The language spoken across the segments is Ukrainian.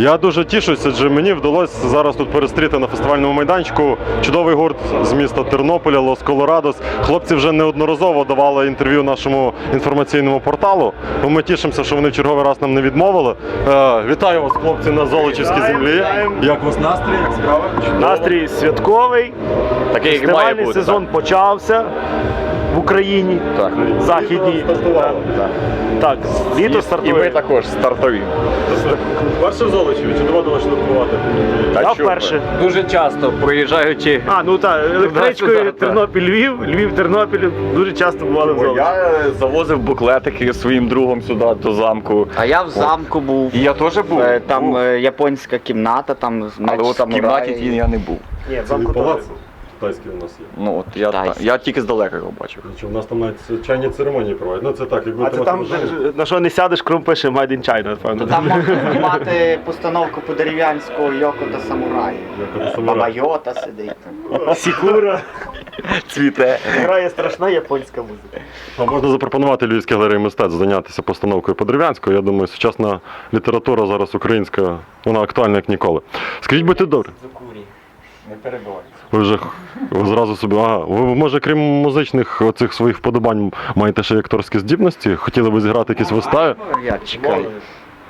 Я дуже тішуся, адже мені вдалося зараз тут перестріти на фестивальному майданчику чудовий гурт з міста Тернополя Лос Колорадос. Хлопці вже неодноразово давали інтерв'ю нашому інформаційному порталу. Тому ми тішимося, що вони в черговий раз нам не відмовили. Е, вітаю вас, хлопці, на Золочівській землі. Як у вас настрій? Як справи? Настрій святковий. Такий як має Фестивальний бути. сезон почався в Україні. Так. Західній. Стартували. Так, літо І ми також стартові. Перше в Золочеві, чи доводилось слідкувати? Та Я вперше. Дуже часто проїжджаючи. А, ну так, електричкою. Тернопіль-Львів, Львів-Тернопіль дуже часто бували в Золочі. Я завозив буклетики своїм другом сюди до замку. А я в замку був. І я теж був. Е, Там Був. е, японська кімната, там Але от в кімнаті я не був. Ні, в замку. Китайський у нас є. Ну от я, Китайський. я тільки здалека його бачив. Значить, у нас там навіть чайні церемонії проводять. Ну це так, як А це там, де- на що не сядеш, кром пише Made in China, напевно. Там можна знімати постановку по дерев'янську Йоко та самураї. Баба Йота сидить там. Сікура. Цвіте. Грає страшна японська музика. А можна запропонувати Львівській галереї мистецтв зайнятися постановкою по-дерев'янську. Я думаю, сучасна література зараз українська, вона актуальна як ніколи. Скажіть, будьте добрі. Не перебувай. Ви вже ви зразу собі. Ага, ви може, крім музичних оцих своїх вподобань, маєте ще й акторські здібності? Хотіли би зіграти якісь вистави? Я чекаю.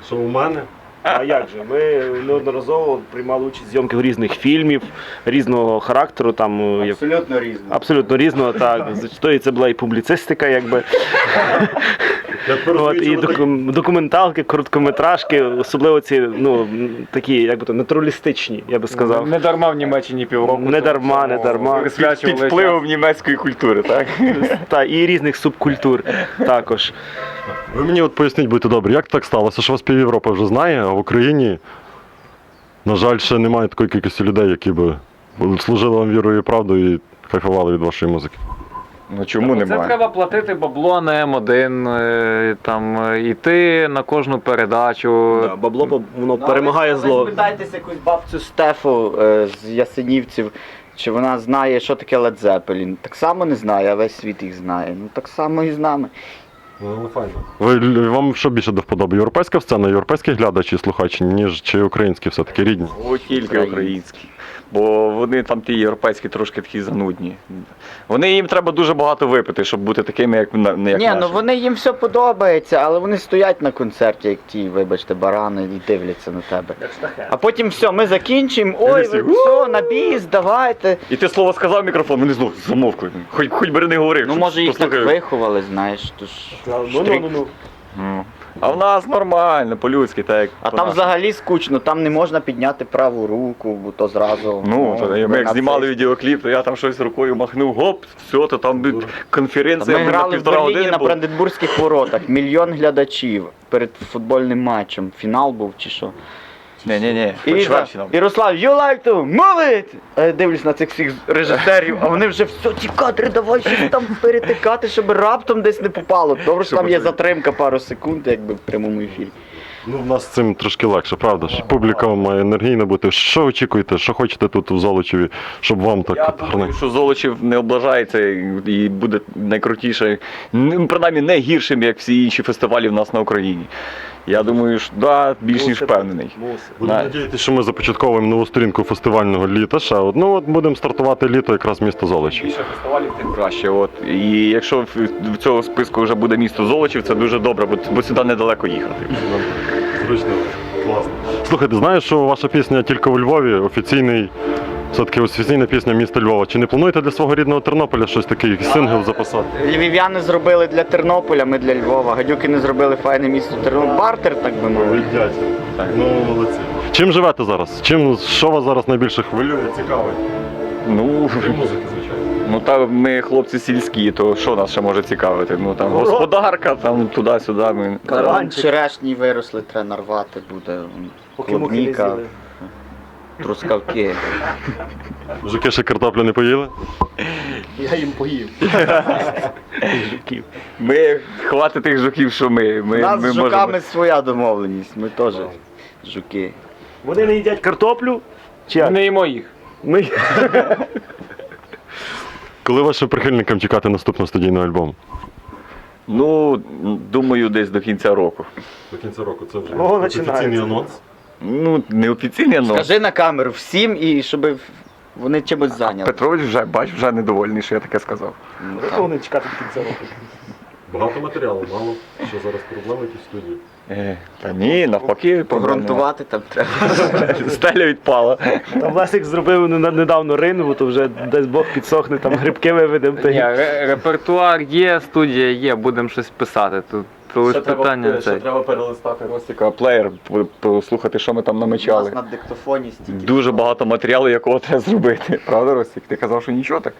Що у мене? А як же? Ми неодноразово приймали участь в зйомках різних фільмів, різного характеру. Там е, як- Абсолютно різно. абсолютно різного. Так, зачастую це була і публіцистика, якби. От, і доку- документалки, короткометражки, особливо ці ну, такі, як би то, натуралістичні, я би сказав. Не дарма в Німеччині півроку. Не дарма, не дарма. Присвячували Під впливом німецької культури, так? Та, і різних субкультур також. Ви мені от поясніть, будьте добрі, як так сталося, що вас пів Європи вже знає, а в Україні, на жаль, ще немає такої кількості людей, які би служили вам вірою і правдою і кайфували від вашої музики. Ну чому Це немає? треба платити бабло на М1, е, там, е, йти на кожну передачу. Бабло воно Ну, перемагає ви, зло. Ви спитайтеся якусь бабцю Стефу е, з Ясенівців, чи вона знає, що таке Led Zeppelin. Так само не знає, а весь світ їх знає. Ну так само і з нами. Ну, файно. Ви вам що більше до вподоби? Європейська сцена, європейські глядачі, слухачі, ніж чи українські все-таки рідні? О, тільки українські. Бо вони там ті європейські трошки такі занудні. Вони їм треба дуже багато випити, щоб бути такими, як, на- не як Ні, наші. ну вони їм все подобається, але вони стоять на концерті, як ті, вибачте, барани, і дивляться на тебе. А потім все, ми закінчимо. Ой, ви все, на біс, давайте. І ти слово сказав в мікрофон, вони знов замовкли. Хоч, хоч би не говорив. Ну щоб може їх так послухали. виховали, знаєш. То ж... Ну, ну, ну, ну. Ну. А в нас нормально, по-людськи, так як. А там по-нашому. взагалі скучно, там не можна підняти праву руку, бо то зразу. Ну, то, ми як знімали відеокліп, то я там щось рукою махнув, гоп, все, то там Та конференція Ми на грали в півтора Берліні години на була. Бранденбурзьких воротах. Мільйон глядачів перед футбольним матчем. Фінал був чи що. Ні, ні, ні. І так, Ярослав, you like to move it! А я дивлюсь на цих всіх режисерів, а вони вже все, ті кадри, давай щось там перетикати, щоб раптом десь не попало. Добре, що там є затримка пару секунд, якби в прямому ефірі. Ну, в нас з цим трошки легше, правда ж? Публіка має енергійна бути. Що очікуєте, що хочете тут в Золочеві, щоб вам так Я от думаю, гарно? що Золочів не облажається і буде найкрутіше, ну, принаймні не гіршим, як всі інші фестивалі в нас на Україні. Я думаю, що да, більш ніж впевнений. Будемо надіятися, що ми започатковуємо нову сторінку фестивального літа. Ще одну от будемо стартувати літо якраз місто Золочів. Більше фестивалів, тим краще. От. І якщо в, в цього списку вже буде місто Золочів, це дуже добре, бо, бо сюди недалеко їхати. Зручно, класно. Слухайте, знаєш, що ваша пісня тільки у Львові, офіційний, все-таки офіційна пісня міста Львова. Чи не плануєте для свого рідного Тернополя щось таке, якийсь сингл записати? Львів'яни зробили для Тернополя, ми для Львова. Гадюкини зробили файне місто Тернопіль. Бартер, так би мовити. Так. Ну, молодці. Чим живете зараз? Чим, що вас зараз найбільше хвилює, цікавить? Ну, Музика, звичайно. ну та ми хлопці сільські, то що нас ще може цікавити? Ну там господарка, там туди-сюди. Ми... Черешні виросли, треба нарвати буде. Поки мухи не Клубніка. Трускавки. Мужики ще картоплю не поїли? Я їм поїв. Жуків. Ми хватить тих жуків, що ми. ми У нас ми з жуками можемо... своя домовленість, ми теж жуки. Вони не їдять картоплю? Чи як? Не їмо їх. Ми... Коли вашим прихильникам чекати наступного студійного альбому? Ну, думаю, десь до кінця року. До кінця року це вже Ого, офіційний анонс. Ну, неофіційний анонс. Скажи на камеру всім і щоб вони чимось зайняли. Петрович вже, бач, вже недовольний, що я таке сказав. Ну, так. вони чекати до кінця року? Багато матеріалу, мало. Що зараз проблеми якісь в студії? Е, Та ні, навпаки, Погрунтувати там треба. Стеля відпала. Там Лесик зробив не- недавно рингу, то вже десь Бог підсохне, там грибки виведемо. та й- Ні, ре- репертуар є, студія є, будемо щось писати. Тут то лише питання ще це. треба перелистати Ростіка плеєр, по- послухати, що ми там У нас на диктофоні стільки. Дуже багато матеріалу, якого треба зробити. Правда, Ростік? Ти казав, що нічого так?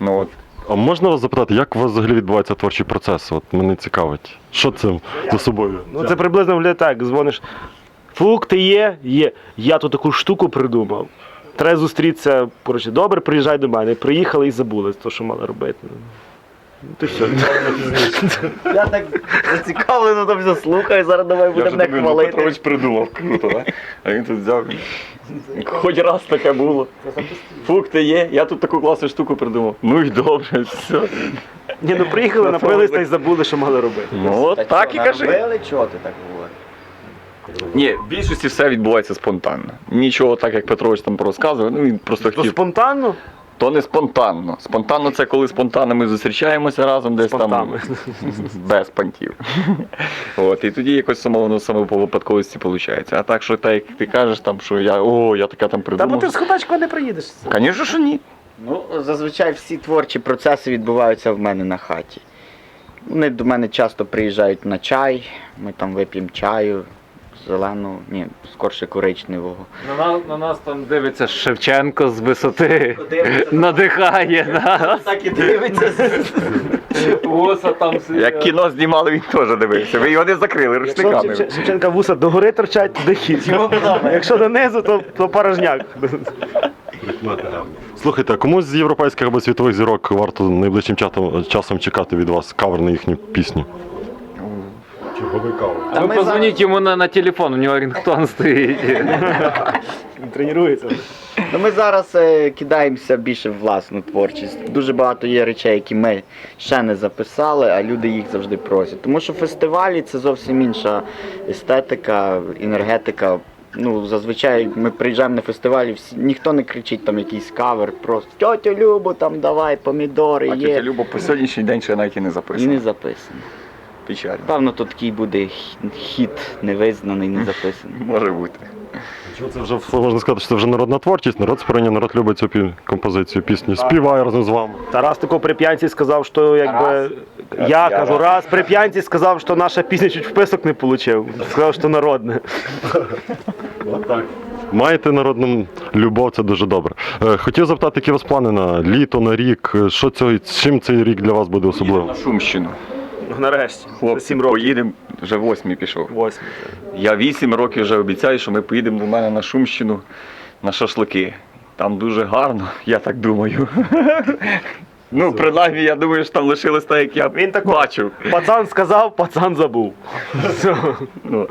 Ну от. А можна вас запитати, як у вас взагалі відбувається творчий процес? От мене цікавить. Що це за собою? Ну це приблизно виглядає так, дзвониш. Фук, ти є? Є. Я тут таку штуку придумав. Треба зустрітися, коротше, добре, приїжджай до мене. Приїхали і забули те, що мали робити. Ну, то все. Я так зацікавлено там все слухаю, зараз давай будемо не хвалити. Петрович придумав, круто, да? А він тут взяв. Хоч раз таке було. Фук, ти є, я тут таку класну штуку придумав. Ну і добре, все. Ні, ну приїхали, напились та й забули, що мали робити. Ну от так і кажи. Наробили, чого ти так говориш? Ні, в більшості все відбувається спонтанно. Нічого так, як Петрович там розказує, ну він просто То хотів. спонтанно? То не спонтанно. Спонтанно це коли спонтанно ми зустрічаємося разом десь Спонтанно. там без понтів. От, і тоді якось самовно саме по випадковості виходить. А так, що так, як ти кажеш, там, що я о, я таке там придумав. Та бо ти з Хотачкова не приїдеш. Звісно, що ні. Ну, зазвичай всі творчі процеси відбуваються в мене на хаті. Вони до мене часто приїжджають на чай, ми там вип'ємо чаю, зелену, ні, скорше коричневого. На нас, на нас там дивиться Шевченко з висоти. Надихає нас. Так і дивиться. Оса там сидить. Як кіно знімали, він теж дивився. Ви його не закрили Якщо рушниками. Шевчен- Шевченка вуса догори торчать, туди хід. Якщо донизу, то, то порожняк. Слухайте, а комусь з європейських або світових зірок варто найближчим часом, часом чекати від вас кавер на їхню пісню? Ви ми позвоніть йому на, на телефон, у нього рінгтон стоїть. Він тренується. Ну, ми зараз е, кидаємося більше в власну творчість. Дуже багато є речей, які ми ще не записали, а люди їх завжди просять. Тому що фестивалі це зовсім інша естетика, енергетика. Ну, зазвичай ми приїжджаємо на фестивалі, всі, ніхто не кричить там якийсь кавер, просто тьотю Любу, там давай, помідори А тетя є. Люба по сьогоднішній день ще навіть і не І записана. не записано. Печаль. Певно, то такий буде хі- хіт невизнаний, не записаний. Може бути. Чого це вже можна сказати, що це вже народна творчість, народ сприйняв, народ любить цю пі- композицію, пісню, співає разом з вами. Тарас тако при п'янці сказав, що якби. Тарас? Я Я кажу, раз при п'янці сказав, що наша пісня чуть вписок не отримав. Сказав, що народне. Маєте народну любов, це дуже добре. Е, Хотів запитати, які у вас плани на літо, на рік. Е, Що цього, з чим цей рік для вас буде особливим? На? Шумщину. Ну, Нарешті. Хлопці, Сім років. поїдемо, вже восьмий пішов. Восьмі. Я вісім років вже обіцяю, що ми поїдемо до мене на Шумщину на шашлики. Там дуже гарно, я так думаю. Ну, принаймні, я думаю, що там лишилось так, як я Він тако- бачив. Пацан сказав, пацан забув. Все. Ну,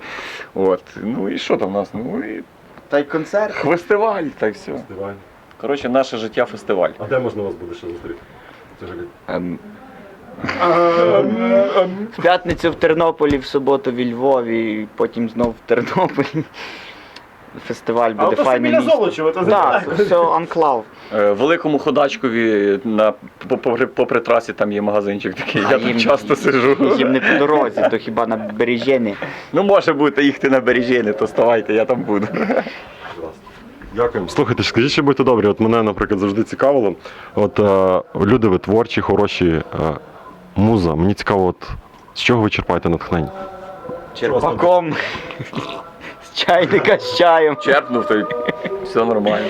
от. ну і що там у нас? Ну і Та й концерт. фестиваль, та й все. Коротше, наше життя фестиваль. А де можна вас буде ще зустріти? Ем, В п'ятницю в Тернополі, в суботу в Львові, потім знов в Тернополі. Фестиваль буде то файне біля. Золочева, то Так, все анклав. е, Великому ходачкові на попри, попри трасі там є магазинчик такий. А я їм- там часто сижу. Їм не по дорозі, то хіба на бережені. Ну, може бути, їхати на бережини, то ставайте, я там буду. Дякуємо. Слухайте, скажіть, що будьте добрі. От мене, наприклад, завжди цікавило. От е, люди ви творчі, хороші, е, муза. Мені цікаво, от з чого ви черпаєте натхнення? Черпаком. З чайника з чаєм. Черпнув, то й все нормально.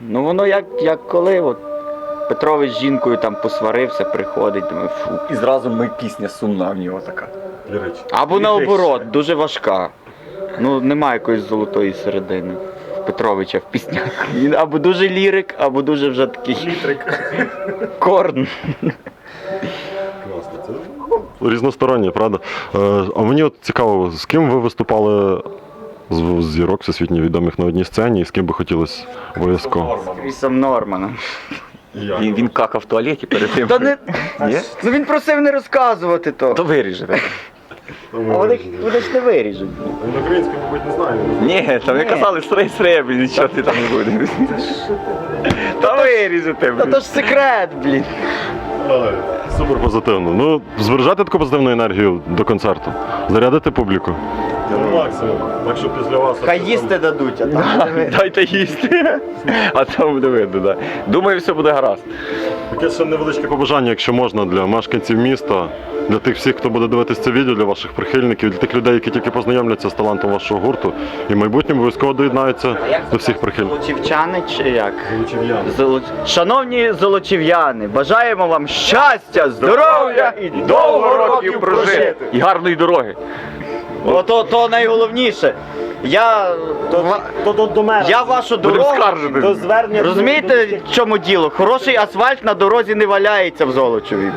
Ну воно як, як коли от Петрович з жінкою там посварився, приходить, думаю, фу. І зразу ми пісня сумна в нього така. Або наоборот, дуже важка. Ну, немає якоїсь золотої середини. Петровича в піснях. Він або дуже лірик, або дуже вже такий корн. Різносторонні, правда? Е, а мені от цікаво, з ким ви виступали з з зірок всесвітньо відомих на одній сцені, і з ким би хотілося обов'язково? Крісом Норманом. Він, він какав в туалеті перед тим. Та не. Ні? Ну він просив не розказувати то. То виріжете. А вони, вони ж не виріжуть. Він українською, мабуть, не знає. Ні, там ви казали стрей стрей, нічого ти там не будеш. Та виріжете, Та блін. то ж секрет, блін. Супер позитивно. Ну, збережати таку позитивну енергію до концерту. Зарядити публіку. Максимум. Так що після вас. Хай їсти дадуть, а там. Дайте їсти. А там буде видно, так. Думаю, все буде гаразд. Таке ще невеличке побажання, якщо можна, для мешканців міста, для тих всіх, хто буде дивитися це відео, для ваших прихильників, для тих людей, які тільки познайомляться з талантом вашого гурту, і в майбутньому обов'язково доєднаються до всіх прихильників. Золочівчани чи як? Золоч... Шановні золочів'яни, бажаємо вам щастя, здоров'я і довго років прожити. І гарної дороги. Ото то найголовніше. Я, ва- То до, до мене. я вашу Будемо дорогу. скаржити. До звернення. Розумієте, в чому діло? Хороший асфальт на дорозі не валяється в Золочеві.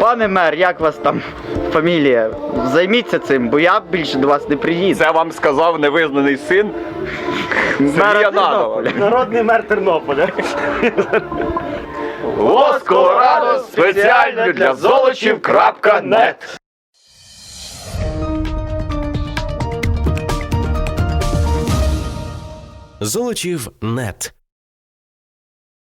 Пане мер, як вас там фамілія? Займіться цим, бо я більше до вас не приїду. Це вам сказав невизнаний син Сергія Надова. Народний мер Тернополя. Лос Колорадо спеціально для золочів.нет Золочів нет.